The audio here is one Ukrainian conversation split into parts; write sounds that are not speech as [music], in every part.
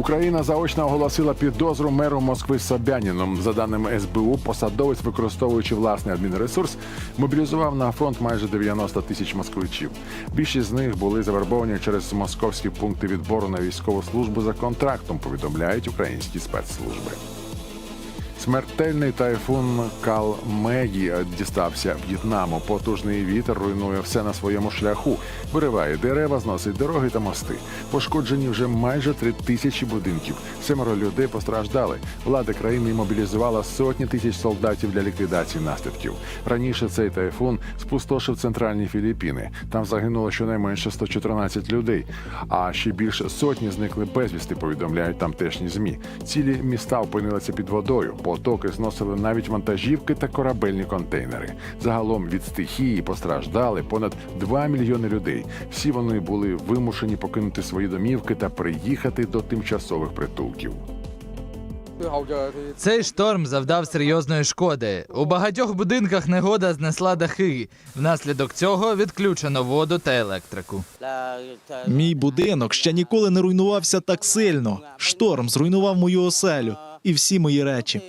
Україна заочно оголосила підозру меру Москви Собяніну. За даними СБУ, посадовець, використовуючи власний адмінресурс, мобілізував на фронт майже 90 тисяч москвичів. Більшість з них були завербовані через московські пункти відбору на військову службу за контрактом. Повідомляють українські спецслужби. Смертельний тайфун Калмегі дістався В'єтнаму. Потужний вітер руйнує все на своєму шляху, вириває дерева, зносить дороги та мости. Пошкоджені вже майже три тисячі будинків. Семеро людей постраждали. Влада країни мобілізувала сотні тисяч солдатів для ліквідації наслідків. Раніше цей тайфун спустошив центральні Філіппіни. Там загинуло щонайменше 114 людей. А ще більше сотні зникли безвісти. Повідомляють тамтешні змі. Цілі міста опинилися під водою. Потоки зносили навіть вантажівки та корабельні контейнери. Загалом від стихії постраждали понад 2 мільйони людей. Всі вони були вимушені покинути свої домівки та приїхати до тимчасових притулків. Цей шторм завдав серйозної шкоди. У багатьох будинках негода знесла дахи. Внаслідок цього відключено воду та електрику. Мій будинок ще ніколи не руйнувався так сильно. Шторм зруйнував мою оселю і всі мої речі.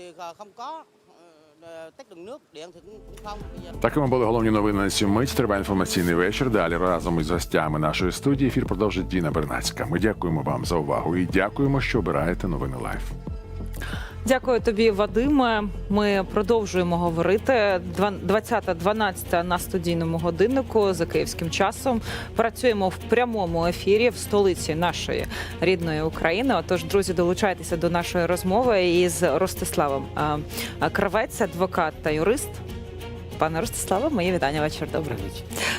Такими були головні новини на цю мить. Триває інформаційний вечір. Далі разом із гостями нашої студії ефір продовжить Діна Бернацька. Ми дякуємо вам за увагу і дякуємо, що обираєте новини лайф. Дякую тобі, Вадиме. Ми продовжуємо говорити. 20.12 на студійному годиннику за київським часом. Працюємо в прямому ефірі в столиці нашої рідної України. Отож, друзі, долучайтеся до нашої розмови із Ростиславом а, Кравець, адвокат та юрист. Пане Ростиславе, моє вітання. Вечір добрий.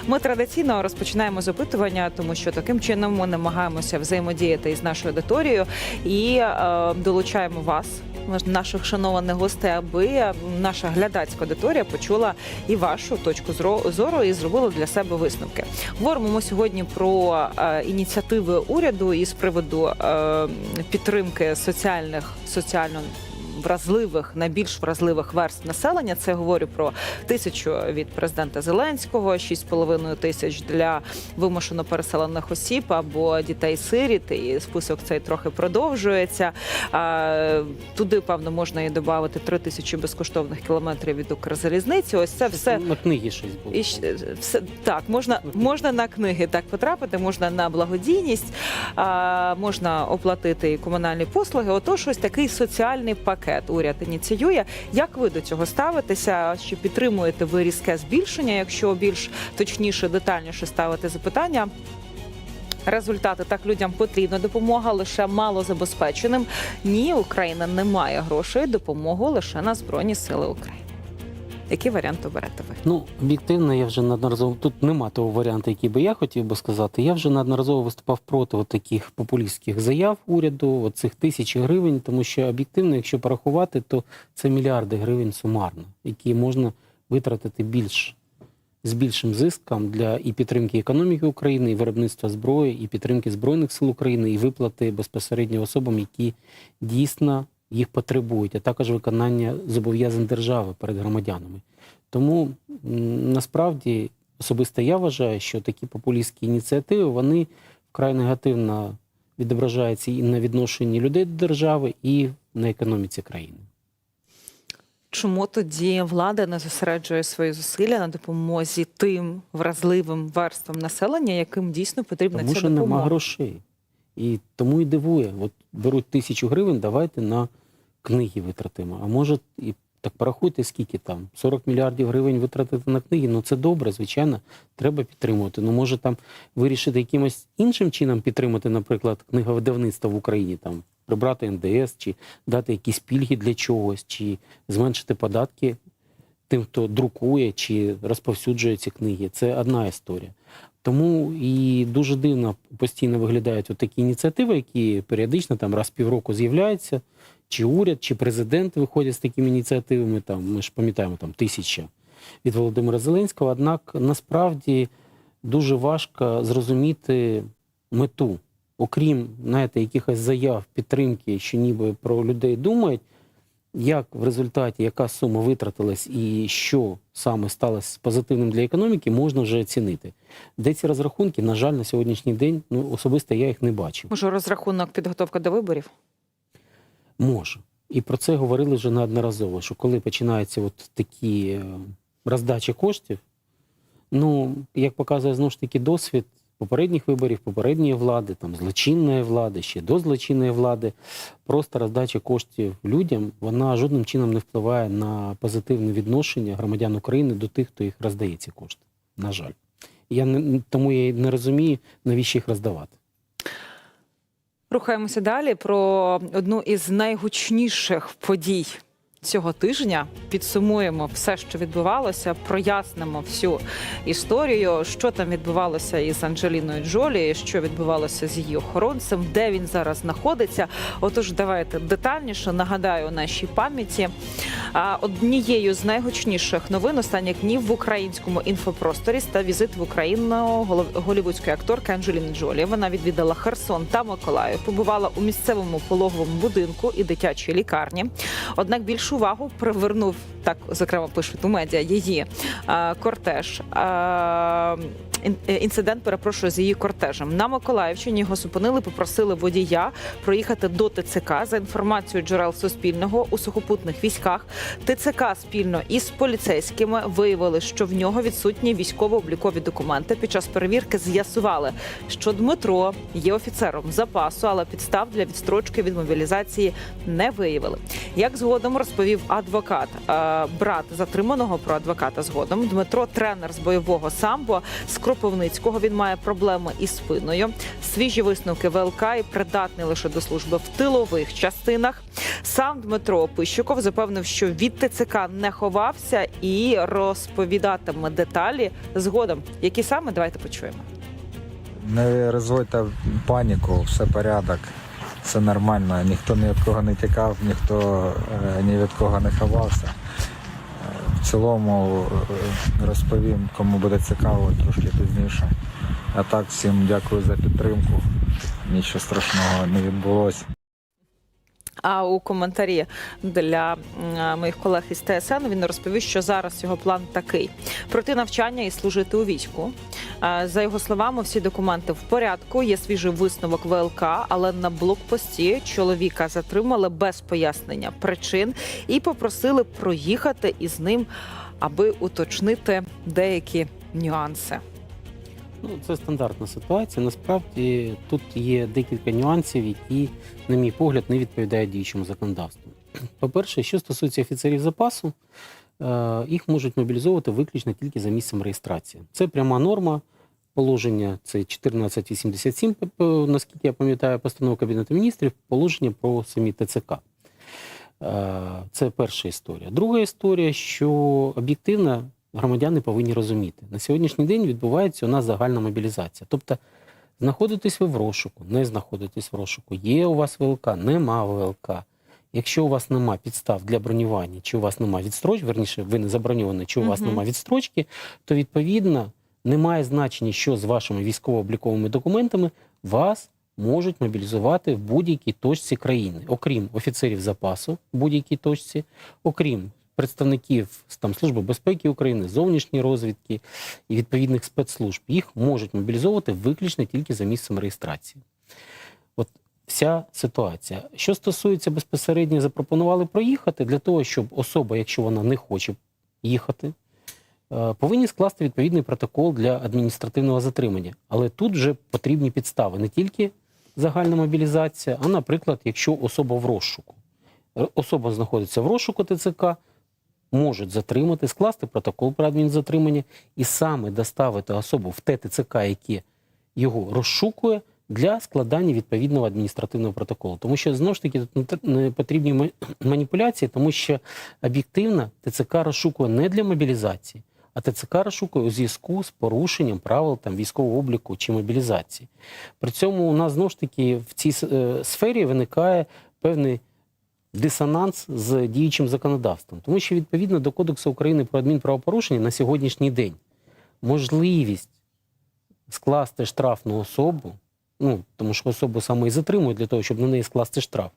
Ми традиційно розпочинаємо з опитування, тому що таким чином ми намагаємося взаємодіяти із нашою аудиторією і е, долучаємо вас, наш- наших шанованих гостей, аби наша глядацька аудиторія почула і вашу точку зору і зробила для себе висновки. Говоримо ми сьогодні про е, ініціативи уряду із приводу е, підтримки соціальних соціально вразливих, найбільш вразливих верств населення. Це говорю про тисячу від президента Зеленського, 6,5 тисяч для вимушено переселених осіб або дітей-сиріт. І список цей трохи продовжується. Туди, певно, можна і додати 3 тисячі безкоштовних кілометрів від Укрзалізниці. Ось це все. На книги щось було. І все так можна, можна на книги так потрапити, можна на благодійність, можна оплатити і комунальні послуги. Отож, ось такий соціальний пакет уряд ініціює. Як ви до цього ставитеся? Чи підтримуєте ви різке збільшення? Якщо більш точніше, детальніше ставити запитання? Результати так людям потрібна допомога лише малозабезпеченим. Ні, Україна не має грошей. Допомогу лише на збройні сили України. Який варіант оберете ви? Ну, об'єктивно, я вже неодноразово тут нема того варіанту, який би я хотів би сказати. Я вже неодноразово виступав проти от таких популістських заяв уряду, оцих тисячі гривень, тому що об'єктивно, якщо порахувати, то це мільярди гривень сумарно, які можна витратити більш з більшим зиском для і підтримки економіки України, і виробництва зброї, і підтримки збройних сил України, і виплати безпосередньо особам, які дійсно їх потребують, а також виконання зобов'язань держави перед громадянами. Тому насправді особисто я вважаю, що такі популістські ініціативи вони вкрай негативно відображаються і на відношенні людей до держави, і на економіці країни. Чому тоді влада не зосереджує свої зусилля на допомозі тим вразливим верствам населення, яким дійсно потрібна Тому ця що допомога? нема грошей. І тому і дивує. От беруть тисячу гривень, давайте на книги витратимо. А може, і так порахуйте, скільки там 40 мільярдів гривень витратити на книги. Ну це добре, звичайно, треба підтримувати. Ну може там вирішити якимось іншим чином підтримати, наприклад, книговидавництво в Україні, там прибрати НДС, чи дати якісь пільги для чогось, чи зменшити податки тим, хто друкує чи розповсюджує ці книги. Це одна історія. Тому і дуже дивно постійно виглядають такі ініціативи, які періодично там раз півроку з'являються, чи уряд, чи президент виходять з такими ініціативами. Там ми ж пам'ятаємо там тисяча від Володимира Зеленського. Однак насправді дуже важко зрозуміти мету, окрім знаєте, якихось заяв підтримки, що ніби про людей думають. Як в результаті, яка сума витратилась і що саме сталося позитивним для економіки, можна вже оцінити. Де ці розрахунки, на жаль, на сьогоднішній день, ну особисто я їх не бачив. Може, розрахунок підготовка до виборів? Може. І про це говорили вже неодноразово, що коли починаються от такі е, роздачі коштів, ну, як показує знову ж таки досвід попередніх виборів, попередньої влади, там, злочинної влади, ще до злочинної влади, просто роздача коштів людям, вона жодним чином не впливає на позитивне відношення громадян України до тих, хто їх роздає ці кошти. На жаль. Я не, тому я не розумію, навіщо їх роздавати. Рухаємося далі про одну із найгучніших подій цього тижня. Підсумуємо все, що відбувалося, прояснимо всю історію, що там відбувалося із Анджеліною Джолі, що відбувалося з її охоронцем, де він зараз знаходиться. Отож, давайте детальніше нагадаю нашій пам'яті. Однією з найгучніших новин останніх днів в українському інфопросторі став візит в Україну голівудської акторки Анджеліни Джолі. Вона відвідала Херсон та Миколаїв, побувала у місцевому пологовому будинку і дитячій лікарні. Однак більшу увагу привернув так, зокрема, пишуть у медіа її кортеж. Е, Інцидент перепрошую з її кортежем на Миколаївщині. Його зупинили, попросили водія проїхати до ТЦК за інформацією джерел Суспільного у сухопутних військах. ТЦК спільно із поліцейськими виявили, що в нього відсутні військово-облікові документи. Під час перевірки з'ясували, що Дмитро є офіцером запасу, але підстав для відстрочки від мобілізації не виявили. Як згодом розповів адвокат, е, брат затриманого про адвоката згодом. Дмитро, тренер з бойового самбо з Кропивницького. Він має проблеми із спиною. Свіжі висновки ВЛК і придатний лише до служби в тилових частинах. Сам Дмитро Пищуков запевнив, що від ТЦК не ховався і розповідатиме деталі згодом. Які саме давайте почуємо. Не розводьте паніку, все порядок, все нормально. Ніхто ні від кого не тікав, ніхто е, ні від кого не ховався. В цілому е, розповім, кому буде цікаво, трошки пізніше. А так, всім дякую за підтримку. Нічого страшного не відбулося. А у коментарі для моїх колег із ТСН він розповів, що зараз його план такий: пройти навчання і служити у війську. Е, За його словами, всі документи в порядку. Є свіжий висновок ВЛК, але на блокпості чоловіка затримали без пояснення причин і попросили проїхати із ним, аби уточнити деякі нюанси. Ну, це стандартна ситуація. Насправді тут є декілька нюансів, які, на мій погляд, не відповідають діючому законодавству. По-перше, що стосується офіцерів запасу, е, їх можуть мобілізовувати виключно тільки за місцем реєстрації. Це пряма норма положення, це 1487, п- п- наскільки я пам'ятаю, постанова Кабінету міністрів, положення про самі ТЦК. Е, Це перша історія. Друга історія, що об'єктивно громадяни повинні розуміти. На сьогоднішній день відбувається у нас загальна мобілізація. Тобто, знаходитесь ви в розшуку, не знаходитесь в розшуку, є у вас ВЛК, нема ВЛК. Якщо у вас нема підстав для бронювання, чи у вас нема відстрочки, верніше, ви не заброньовані, чи у вас Мгм. нема відстрочки, то відповідно немає значення, що з вашими військово-обліковими документами вас можуть мобілізувати в будь-якій точці країни, окрім офіцерів запасу в будь-якій точці, окрім представників там Служби безпеки України, зовнішньої розвідки і відповідних спецслужб. Їх можуть мобілізовувати виключно тільки за місцем реєстрації. От вся ситуація. Що стосується безпосередньо, запропонували проїхати для того, щоб особа, якщо вона не хоче їхати, е, повинні скласти відповідний протокол для адміністративного затримання. Але тут вже потрібні підстави не тільки загальна мобілізація, а, наприклад, якщо особа в розшуку. Е, Особа знаходиться в розшуку ТЦК, можуть затримати, скласти протокол про адмінзатримання і саме доставити особу в те ТЦК, яке його розшукує, для складання відповідного адміністративного протоколу. Тому що знову ж таки тут не потрібні маніпуляції, тому що об'єктивно ТЦК розшукує не для мобілізації, а ТЦК розшукує у зв'язку з порушенням правил там військового обліку чи мобілізації. При цьому у нас знову ж таки в цій е, сфері виникає певний дисонанс з діючим законодавством, тому що відповідно до Кодексу України про адмінправопорушення на сьогоднішній день можливість скласти штраф на особу, ну тому що особу саме і затримують для того, щоб на неї скласти штраф.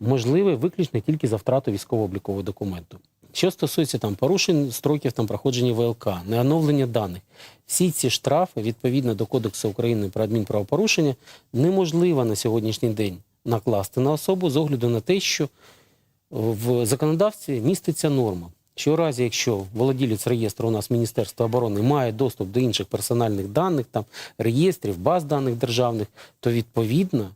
можливе виключно тільки за втрату військово-облікового документу. Що стосується там порушень строків там проходження ВЛК, неоновлення даних, всі ці штрафи відповідно до Кодексу України про адмінправопорушення неможливо на сьогоднішній день накласти на особу з огляду на те, що в законодавстві міститься норма. Що у разі, якщо володілець реєстру у нас Міністерство оборони має доступ до інших персональних даних, там реєстрів, баз даних державних, то відповідно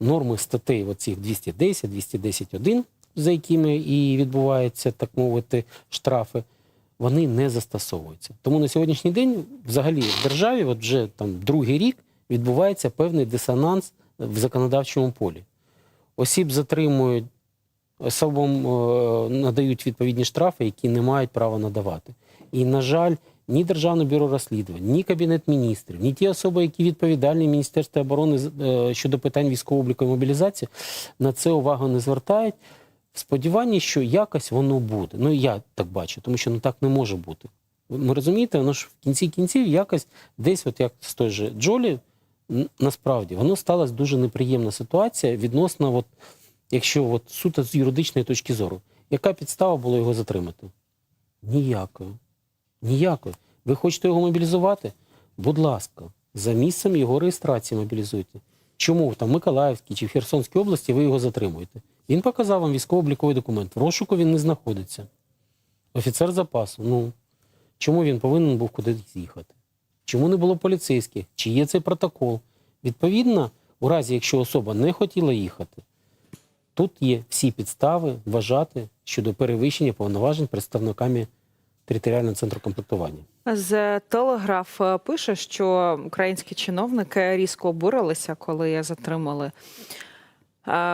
норми статей оцих 210, 210.1, за якими і відбуваються, так мовити, штрафи, вони не застосовуються. Тому на сьогоднішній день, взагалі, в державі, от вже там другий рік, відбувається певний дисонанс в законодавчому полі. Осіб затримують, особам е, надають відповідні штрафи, які не мають права надавати. І, на жаль, ні Державне бюро розслідувань, ні Кабінет міністрів, ні ті особи, які відповідальні Міністерстві оборони е, щодо питань військового обліку і мобілізації, на це увагу не звертають. В сподіванні, що якось воно буде. Ну я так бачу, тому що ну так не може бути. Ви розумієте, воно ж в кінці кінців якось десь, от як з той же Джолі, насправді воно сталася дуже неприємна ситуація відносно, от, якщо от, суто з юридичної точки зору, яка підстава була його затримати? Ніякої. Ніякої. Ви хочете його мобілізувати? Будь ласка, за місцем його реєстрації мобілізуйте. Чому там в Миколаївській чи в Херсонській області ви його затримуєте? Він показав вам військово-обліковий документ. В розшуку він не знаходиться. Офіцер запасу. Ну чому він повинен був кудись їхати? Чому не було поліцейських? Чи є цей протокол? Відповідно, у разі, якщо особа не хотіла їхати, тут є всі підстави вважати щодо перевищення повноважень представниками територіального центру комплектування. З Телеграф е, пише, що українські чиновники різко обурилися, коли затримали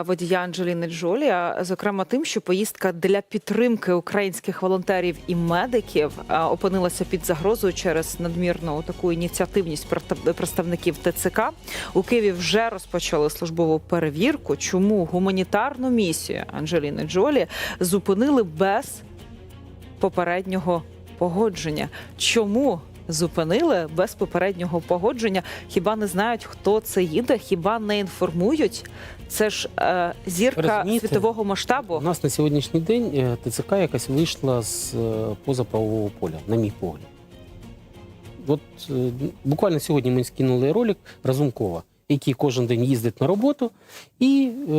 водія Анджеліни Джолі, зокрема тим, що поїздка для підтримки українських волонтерів і медиків е, опинилася під загрозою через надмірну таку ініціативність представників ТЦК. У Києві вже розпочали службову перевірку. Чому гуманітарну місію Анджеліни Джолі зупинили без попереднього погодження. Чому зупинили без попереднього погодження? Хіба не знають, хто це їде? Хіба не інформують? Це ж е, зірка Розумієте, світового масштабу. У нас на сьогоднішній день е, ТЦК якась вийшла з е, позаправового поля, на мій погляд. От е, буквально сьогодні ми скинули ролик Разумкова, який кожен день їздить на роботу, і е,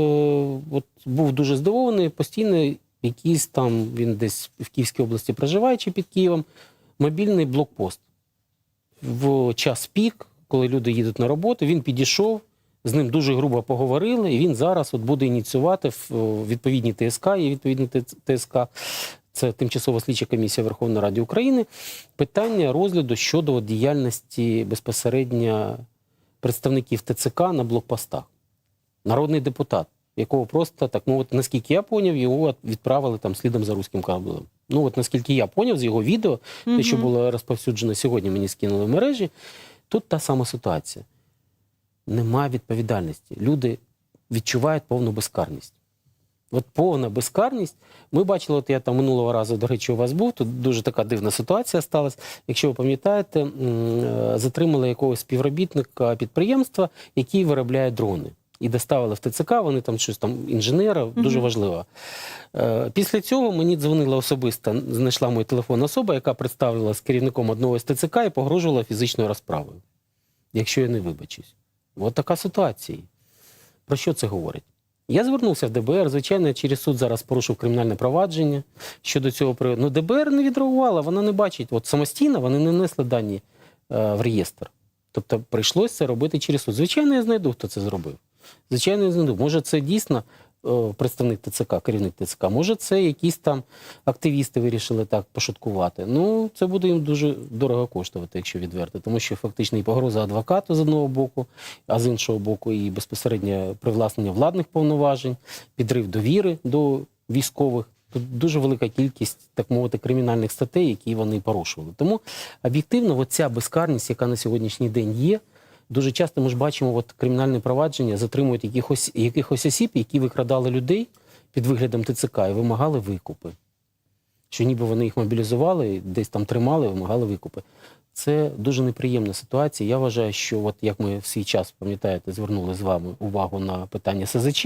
от був дуже здивований постійно. Якийсь там він десь в Київській області проживає чи під Києвом, мобільний блокпост. В час пік, коли люди їдуть на роботу, він підійшов, з ним дуже грубо поговорили, і він зараз от буде ініціювати в о, відповідній ТСК, є відповідний ТСК, це Тимчасова слідча комісія Верховної Ради України, питання розгляду щодо діяльності безпосередньо представників ТЦК на блокпостах. Народний депутат, якого просто, так мовити, наскільки я поняв, його відправили там слідом за руським кабелем. Ну, от наскільки я поняв з його відео, те, що було розповсюджено сьогодні, мені скинули в мережі, тут та сама ситуація. Немає відповідальності. Люди відчувають повну безкарність. От повна безкарність. Ми бачили, от я там минулого разу, до речі, у вас був, тут дуже така дивна ситуація сталася. Якщо ви пам'ятаєте, е, затримали якогось співробітника підприємства, який виробляє дрони. І доставили в ТЦК, вони там щось там інженера, дуже важливо. Е, Після цього мені дзвонила особисто, знайшла мою телефон особа, яка представила з керівником одного з ТЦК і погрожувала фізичною розправою, якщо я не вибачусь. От така ситуація. Про що це говорить? Я звернувся в ДБР, звичайно, я через суд зараз порушив кримінальне провадження щодо цього приводу. Ну, ДБР не відреагувала, вона не бачить. От самостійно вони не внесли дані е, в реєстр. Тобто прийшлося це робити через суд. Звичайно, я знайду, хто це зробив. Звичайно, я знайду. Може, це дійсно представник ТЦК, керівник ТЦК. Може, це якісь там активісти вирішили так пошуткувати. Ну, це буде їм дуже дорого коштувати, якщо відверто, тому що фактично і погроза адвокату з одного боку, а з іншого боку, і безпосередньо привласнення владних повноважень, підрив довіри до військових. Тут дуже велика кількість, так мовити, кримінальних статей, які вони порушували. Тому об'єктивно, оця безкарність, яка на сьогоднішній день є, дуже часто ми ж бачимо, от кримінальне провадження затримують якихось, якихось осіб, які викрадали людей під виглядом ТЦК і вимагали викупи. Що ніби вони їх мобілізували, десь там тримали, вимагали викупи. Це дуже неприємна ситуація. Я вважаю, що от як ми в свій час, пам'ятаєте, звернули з вами увагу на питання СЗЧ,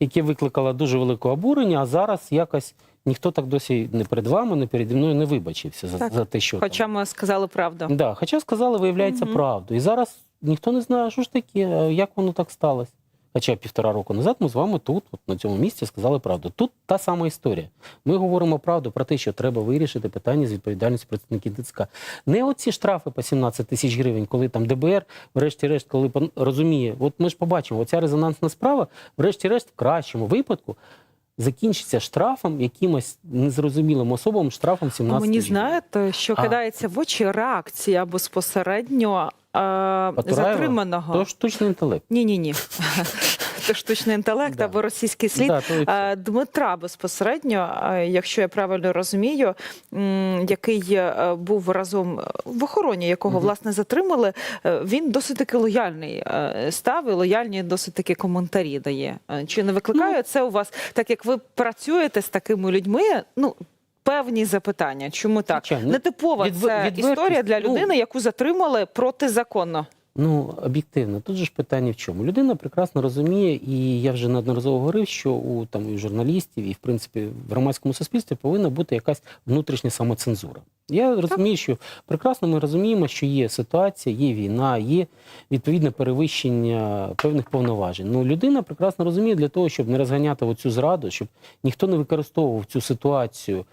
яке викликало дуже велике обурення, а зараз якось ніхто так досі не перед вами, не переді мною не вибачився за, Так. за те, що Хоча там. ми сказали правду. Да, хоча сказали, виявляється, Мгм. правду. І зараз ніхто не знає, що ж таке, як воно так сталося. Хоча півтора року назад ми з вами тут, от на цьому місці, сказали правду. Тут та сама історія. Ми говоримо правду про те, що треба вирішити питання з відповідальністю представників ТЦК. Не оці штрафи по 17 тисяч гривень, коли там ДБР, врешті-решт, коли розуміє, от ми ж побачимо, оця резонансна справа, врешті-решт, в кращому випадку. Закінчиться штрафом якимось незрозумілим особам штрафом 17 А мені знаєте, що А. кидається в очі реакція безпосередньо е, Батураєва? затриманого. То штучний інтелект. Ні, ні, ні. [laughs] Це штучний інтелект Да. або російський слід. Да, то. Е, Дмитра безпосередньо, е, якщо я правильно розумію, який е, був разом в охороні, якого Мгм. власне затримали, е, він досить таки лояльний е, став і лояльні досить таки коментарі дає. Е, Чи не викликає Ну. це у вас, так як ви працюєте з такими людьми? Ну певні запитання. Чому так? Звичайно. Нетипова Відвер- це історія для ну, людини, яку затримали протизаконно. Ну, об'єктивно, тут же ж питання в чому. Людина прекрасно розуміє, і я вже неодноразово говорив, що у там і журналістів, і в принципі в громадському суспільстві повинна бути якась внутрішня самоцензура. Я розумію, що прекрасно ми розуміємо, що є ситуація, є війна, є відповідне перевищення певних повноважень. Ну, людина прекрасно розуміє для того, щоб не розганяти оцю зраду, щоб ніхто не використовував цю ситуацію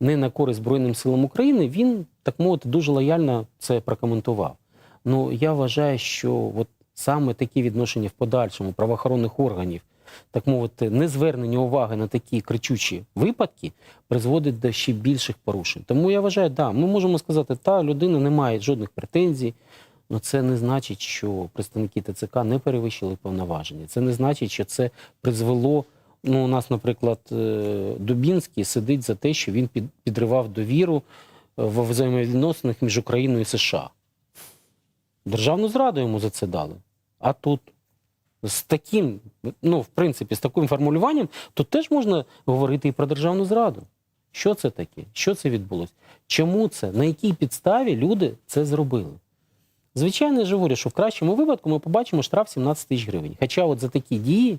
не на користь Збройним силам України. Він так мовити дуже лояльно це прокоментував. Ну я вважаю, що от саме такі відношення в подальшому правоохоронних органів, так мовити, незвернення уваги на такі кричучі випадки призводить до ще більших порушень. Тому я вважаю, да, ми можемо сказати, та людина не має жодних претензій. але це не значить, що представники ТЦК не перевищили повноваження. Це не значить, що це призвело. Ну, у нас, наприклад, е, Дубінський сидить за те, що він підривав довіру е, в взаємовідносинах між Україною і США. Державну зраду йому за це дали. А тут з таким, ну, в принципі, з таким формулюванням, то теж можна говорити і про державну зраду. Що це таке? Що це відбулося? Чому це? На якій підставі люди це зробили? Звичайно, я ж говорю, що в кращому випадку ми побачимо штраф 17 тисяч гривень. Хоча от за такі дії,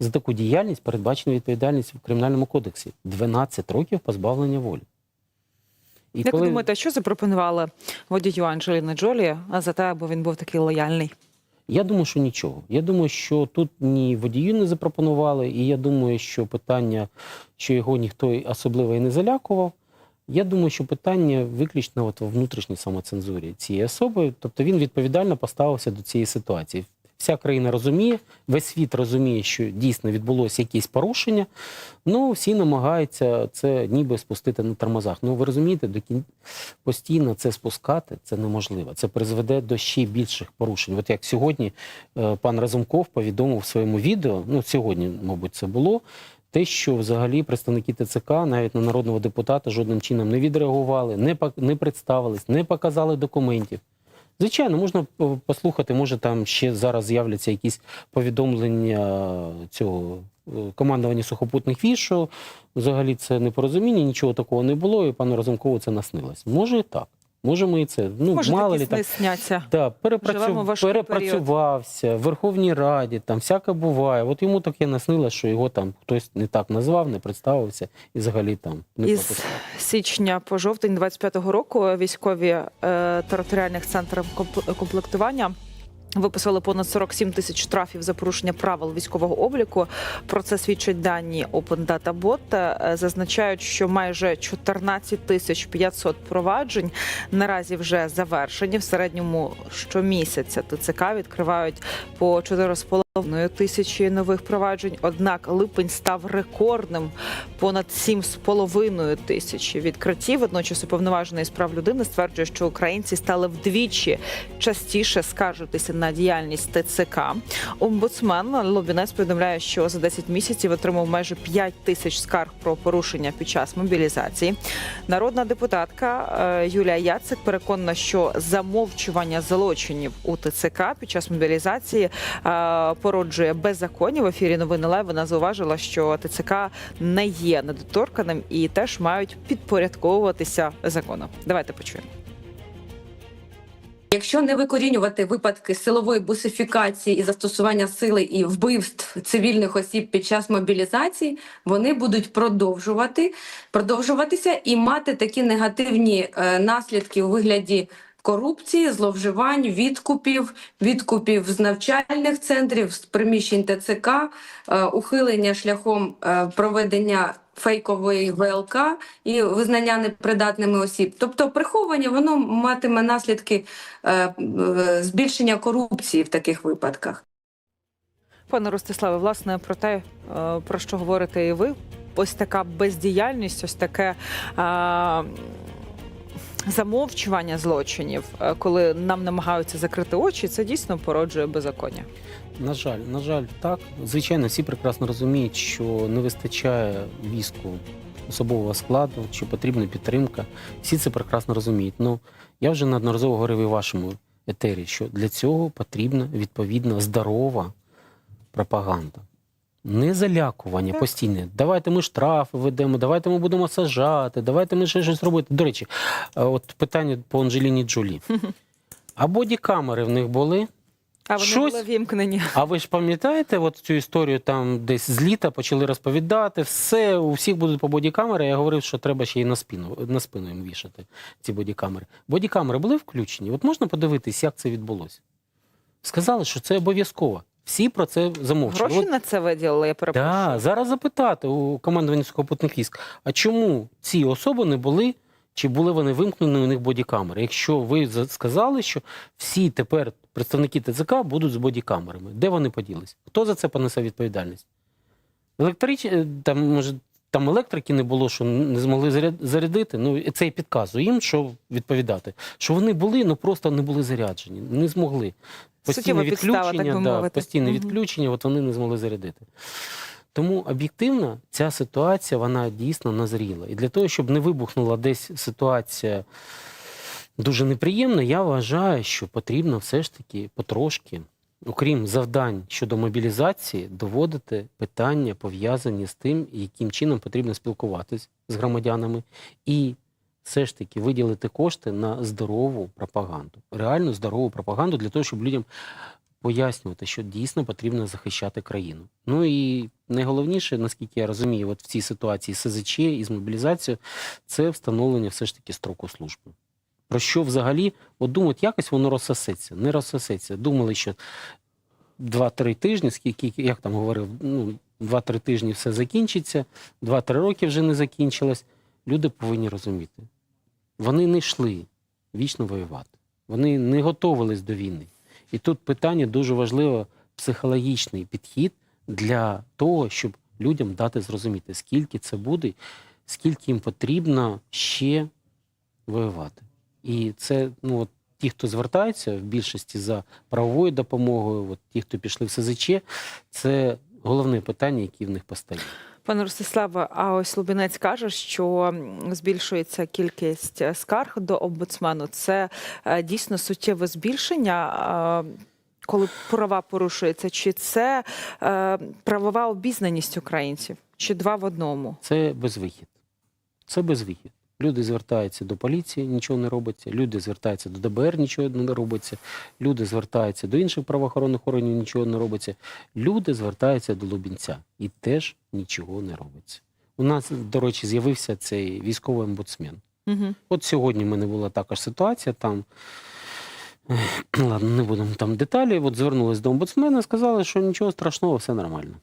за таку діяльність передбачена відповідальність в Кримінальному кодексі 12 років позбавлення волі. І Як ви думаєте, що запропонували водію Анджеліни Джолі а за те, аби він був такий лояльний? Я думаю, що нічого. Я думаю, що тут ні водію не запропонували, і я думаю, що питання, що його ніхто особливо і не залякував. Я думаю, що питання виключно от в внутрішній самоцензурі цієї особи. Тобто він відповідально поставився до цієї ситуації. Вся країна розуміє, весь світ розуміє, що дійсно відбулося якесь порушення. Ну, всі намагаються це ніби спустити на тормозах. Ну, ви розумієте, до кін... постійно це спускати це неможливо. Це призведе до ще більших порушень. От як сьогодні е, пан Разумков повідомив в своєму відео, ну сьогодні, мабуть, це було. Те, що взагалі представники ТЦК навіть на народного депутата жодним чином не відреагували, не не представились, не показали документів. Звичайно, можна послухати, може там ще зараз з'являться якісь повідомлення цього е, командування сухопутних військ, що взагалі це непорозуміння, нічого такого не було, і пану Разумкову це наснилось. Може і так. Може, ми і це. Ну, Може, мало лі там. сняться. Да, перепрацю... Живемо в важкий перепрацювався в Верховній Раді, там всяке буває. От йому таке наснило, що його там хтось не так назвав, не представився і взагалі там не Із пропустив. січня по жовтень 25-го року військові е, територіальних центрів комп- комплектування. Виписали понад 47 тисяч штрафів за порушення правил військового обліку. Про це свідчать дані Open Data Bot. Е, Зазначають, що майже 14 тисяч 500 проваджень наразі вже завершені. В середньому щомісяця ТЦК відкривають по 4,5 тисячі нових проваджень. Однак липень став рекордним понад 7,5 тисячі відкриттів. Водночас уповноважений з прав людини стверджує, що українці стали вдвічі частіше скаржитися на діяльність ТЦК. Омбудсмен Лобінець повідомляє, що за 10 місяців отримав майже 5 тисяч скарг про порушення під час мобілізації. Народна депутатка е, Юлія Яцик переконана, що замовчування злочинів у ТЦК під час мобілізації е, породжує беззаконня. В ефірі новини Лайв вона зауважила, що ТЦК не є недоторканим і теж мають підпорядковуватися закону. Давайте почуємо. Якщо не викорінювати випадки силової бусифікації і застосування сили і вбивств цивільних осіб під час мобілізації, вони будуть продовжувати продовжуватися і мати такі негативні е, наслідки у вигляді корупції, зловживань, відкупів, відкупів з навчальних центрів, з приміщень ТЦК, е, ухилення шляхом е, проведення фейкової ВЛК і визнання непридатними осіб. Тобто приховування воно матиме наслідки е, збільшення корупції в таких випадках. Пане Ростиславе, власне, про те, про що говорите і ви, ось така бездіяльність, ось таке. е, Замовчування злочинів, е, коли нам намагаються закрити очі, це дійсно породжує беззаконня. На жаль, на жаль, так. Звичайно, всі прекрасно розуміють, що не вистачає війську особового складу, що потрібна підтримка. Всі це прекрасно розуміють. Ну я вже неодноразово говорив і вашому етері, що для цього потрібна відповідна здорова пропаганда. Не залякування постійне. Давайте ми штрафи ведемо, давайте ми будемо сажати, давайте ми ще щось робити. До речі, е, от питання по Анджеліні Джолі. [laughs] А бодікамери в них були? А вони Щось- були вімкнені. А ви ж пам'ятаєте от цю історію там десь з літа почали розповідати, все, у всіх будуть по бодікамери. Я говорив, що треба ще й на спину, на спину їм вішати ці бодікамери. Бодікамери були включені. От можна подивитись, як це відбулося. Сказали, що це обов'язково. Всі про це замовчали. Гроші От, на це виділили, я перепрошую. да, зараз запитати у командування сухопутних військ, а чому ці особи не були, чи були вони вимкнені у них бодікамери? Якщо ви за- сказали, що всі тепер представники ТЦК будуть з бодікамерами, де вони поділись? Хто за це понесе відповідальність? Електрич... е, там, може, там електрики не було, що не змогли заряд- зарядити. Ну, і це і підказує їм, що відповідати. Що вони були, ну просто не були заряджені, не змогли. Суттєва підстава, так би да, мовити. постійне відключення, от вони не змогли зарядити. Тому об'єктивно ця ситуація вона дійсно назріла. І для того, щоб не вибухнула десь ситуація дуже неприємна, я вважаю, що потрібно все ж таки потрошки, окрім завдань щодо мобілізації, доводити питання, пов'язані з тим, яким чином потрібно спілкуватись з громадянами, і все ж таки виділити кошти на здорову пропаганду, реально здорову пропаганду для того, щоб людям пояснювати, що дійсно потрібно захищати країну. Ну і найголовніше, наскільки я розумію, от в цій ситуації СЗЧ і з мобілізацією, це встановлення все ж таки строку служби. Про що взагалі, от думають, якось воно розсосеться, не розсосеться. Думали, що 2-3 тижні, скільки, як там говорив, ну, 2-3 тижні все закінчиться, 2-3 роки вже не закінчилось. Люди повинні розуміти. Вони не йшли вічно воювати. Вони не готувались до війни. І тут питання дуже важливо психологічний підхід для того, щоб людям дати зрозуміти, скільки це буде, скільки їм потрібно ще воювати. І це ну, от, ті, хто звертаються в більшості за правовою допомогою, от, ті, хто пішли в СЗЧ, це головне питання, яке в них постає. Пане Ростиславе, а ось Лубінець каже, що збільшується кількість е, скарг до омбудсмену. Це е, дійсно суттєве збільшення. Коли права порушуються, чи це е, правова обізнаність українців, чи два в одному? Це безвихід. Це безвихід. Люди звертаються до поліції, нічого не робиться. Люди звертаються до ДБР, нічого не робиться. Люди звертаються до інших правоохоронних органів, нічого не робиться. Люди звертаються до Лубінця і теж нічого не робиться. У нас, до речі, з'явився цей військовий омбудсмен. Угу. От сьогодні в мене була також ситуація. Там ладно, не будемо там деталі. От звернулись до омбудсмена, сказали, що нічого страшного, все нормально.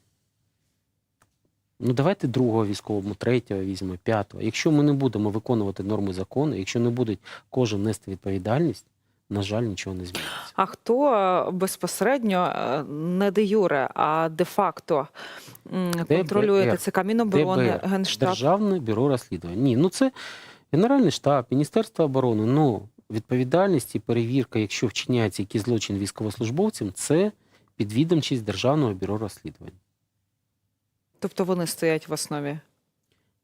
Ну, давайте другого військового, третього візьмемо, п'ятого. Якщо ми не будемо виконувати норми закону, якщо не буде кожен нести відповідальність, на жаль, нічого не зміниться. А хто е, безпосередньо е, не де юре, а де факто контролює. ТЦК Міноборони, Генштаб? Державне бюро розслідувань. Ні, ну це Генеральний штаб, Міністерство оборони. Ну, відповідальність і перевірка, якщо вчиняється якийсь злочин військовослужбовцям, це підвідомчість Державного бюро розслідувань. Тобто вони стоять в основі.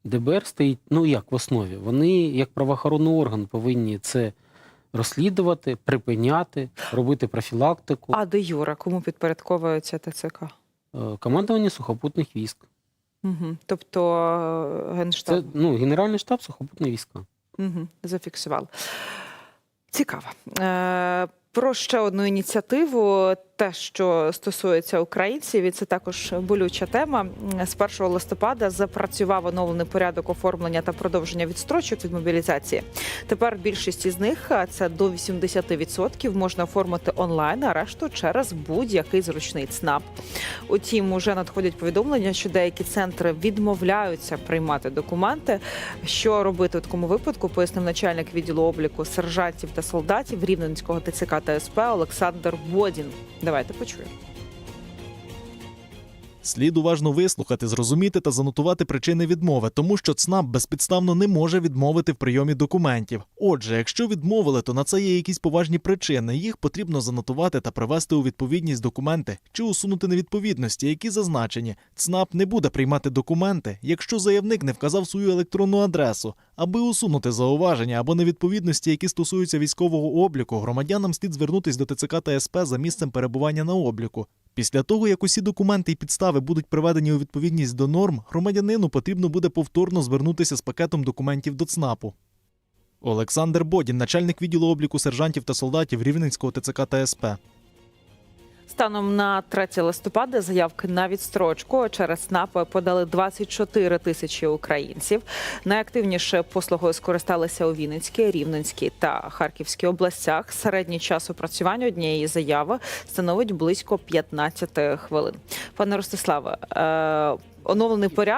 ДБР стоїть, ну як в основі, вони як правоохоронний орган повинні це розслідувати, припиняти, робити профілактику. А де юре, кому підпорядковується ТЦК? Е, Командування сухопутних військ. Угу. Тобто е, Генштаб Це ну, Генеральний штаб сухопутних війська. угу. зафіксував. Цікаво. Про ще одну ініціативу, те, що стосується українців, і це також болюча тема. З 1 листопада запрацював оновлений порядок оформлення та продовження відстрочок від мобілізації. Тепер більшість із них, це до 80%, можна оформити онлайн, а решту через будь-який зручний ЦНАП. Утім, уже надходять повідомлення, що деякі центри відмовляються приймати документи. Що робити у такому випадку, пояснив начальник відділу обліку сержантів та солдатів Рівненського ТЦК та СП Олександр Бодін. Давайте почуємо. Слід уважно вислухати, зрозуміти та занотувати причини відмови, тому що ЦНАП безпідставно не може відмовити в прийомі документів. Отже, якщо відмовили, то на це є якісь поважні причини. Їх потрібно занотувати та привести у відповідність документи чи усунути невідповідності, які зазначені. ЦНАП не буде приймати документи, якщо заявник не вказав свою електронну адресу. Аби усунути зауваження або невідповідності, які стосуються військового обліку, громадянам слід звернутись до ТЦК та СП за місцем перебування на обліку. Після того, як усі документи і підстави будуть приведені у відповідність до норм, громадянину потрібно буде повторно звернутися з пакетом документів до ЦНАПу. Олександр Бодін, начальник відділу обліку сержантів та солдатів Рівненського ТЦК та СП. Станом на 3 листопада заявки на відстрочку через НАП подали 24 тисячі українців. Найактивніше послугою скористалися у Вінницькій, Рівненській та Харківській областях. Середній час опрацювання однієї заяви становить близько 15 хвилин. Пане Ростиславе, е, оновлений порядок.